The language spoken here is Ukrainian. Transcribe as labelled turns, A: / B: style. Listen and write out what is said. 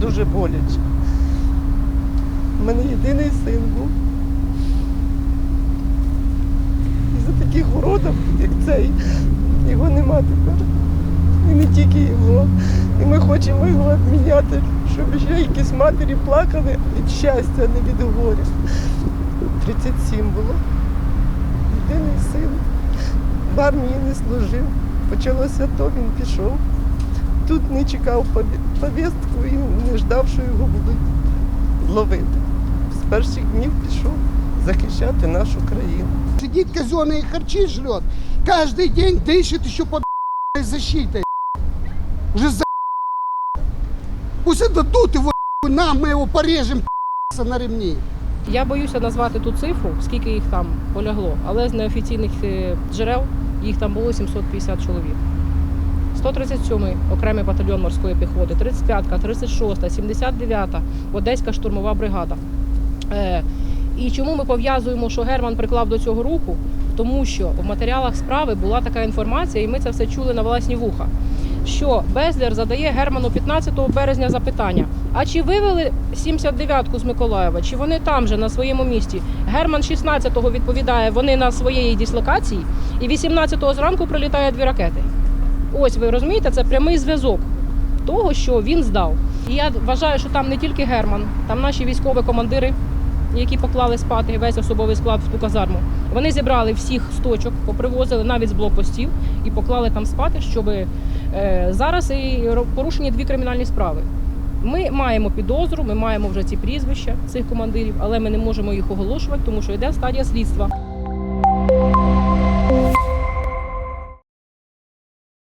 A: дуже боляче. У мене єдиний син був. І за таких уродів, як цей, його нема тепер. І не тільки його. І ми хочемо його обміняти, щоб ще якісь матері плакали від щастя, а не від горя. 37 було. Єдиний син. В армії не служив. Почалося то, він пішов Тут не чекав пові- повістку і не ждав, що його будуть ловити. З перших днів пішов захищати нашу країну.
B: Сидит казенные харчи жрет. Каждый день дышит еще под защитой. Уже за... Пусть отдадут его нам, мы его порежем на ремни.
C: Я боюся назвати ту цифру, скільки їх там полягло, але з неофіційних е, джерел їх там було 750 чоловік. 137-й окремий батальйон морської піхоти, 35-ка, 36-та, 79-та, Одеська штурмова бригада. Е, і чому ми пов'язуємо, що Герман приклав до цього руку? Тому що в матеріалах справи була така інформація, і ми це все чули на власні вуха. Що Безлер задає Герману 15 березня запитання: а чи вивели 79-ку з Миколаєва? Чи вони там же на своєму місці? Герман 16-го відповідає, вони на своєї дислокації, і 18-го зранку прилітає дві ракети. Ось ви розумієте, це прямий зв'язок того, що він здав. І я вважаю, що там не тільки Герман, там наші військові командири, які поклали спати весь особовий склад в ту казарму. Вони зібрали всіх з точок, попривозили навіть з блокпостів і поклали там спати, щоб е, зараз і порушені дві кримінальні справи. Ми маємо підозру, ми маємо вже ці прізвища цих командирів, але ми не можемо їх оголошувати, тому що йде стадія слідства.